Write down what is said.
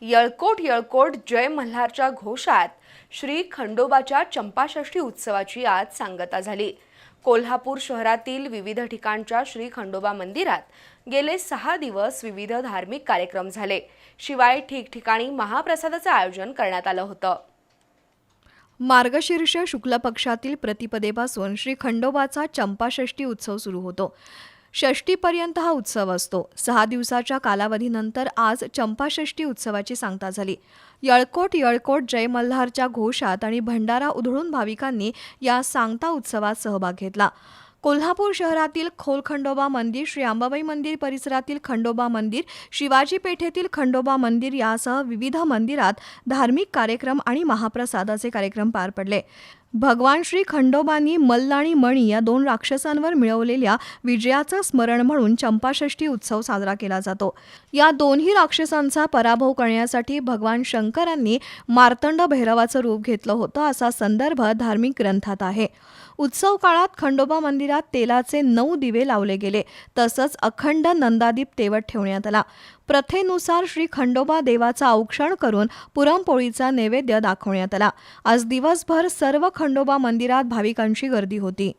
यळकोट यळकोट जय मल्हारच्या घोषात श्री खंडोबाच्या चंपाषष्ठी उत्सवाची आज सांगता झाली. कोल्हापूर शहरातील विविध ठिकाणच्या श्री खंडोबा मंदिरात गेले सहा दिवस विविध धार्मिक कार्यक्रम झाले. शिवाय ठिकठिकाणी महाप्रसादाचं आयोजन करण्यात आलं होतं. मार्गशीर्ष शुक्ल पक्षातील प्रतिपदेपासून श्री खंडोबाचा चंपाषष्ठी उत्सव सुरू होतो. षष्टीपर्यंत हा उत्सव असतो. सहा दिवसाच्या कालावधीनंतर आज चंपाषष्ठी उत्सवाची सांगता झाली. यळकोट यळकोट जय मल्हारच्या घोषात आणि भंडारा उधळून भाविकांनी या सांगता उत्सवात सहभाग घेतला. कोल्हापूर शहरातील खोलखंडोबा मंदिर श्री अंबाबाई मंदिर परिसरातील खंडोबा मंदिर शिवाजी पेठेतील खंडोबा मंदिर यासह विविध मंदिरात धार्मिक कार्यक्रम आणि महाप्रसादाचे कार्यक्रम पार पडले. भगवान श्री खंडोबांनी मल्ल आणि मणी या दोन राक्षसांवर मिळवलेल्या विजयाचं स्मरण म्हणून चंपाषष्ठी उत्सव साजरा केला जातो. या दोन्ही राक्षसांचा पराभव करण्यासाठी भगवान शंकरांनी मार्तंड भैरवाचं रूप घेतलं होतं असा संदर्भ धार्मिक ग्रंथात आहे. उत्सव काळात खंडोबा मंदिरात तेलाचे नऊ दिवे लावले गेले. तसंच अखंड नंदादीप तेवत ठेवण्यात आला. प्रथेनुसार श्री खंडोबा देवाचा औक्षण करून पुरणपोळीचा नैवेद्य दाखवण्यात आला. आज दिवसभर सर्व खंडोबा मंदिरात भाविकांची गर्दी होती.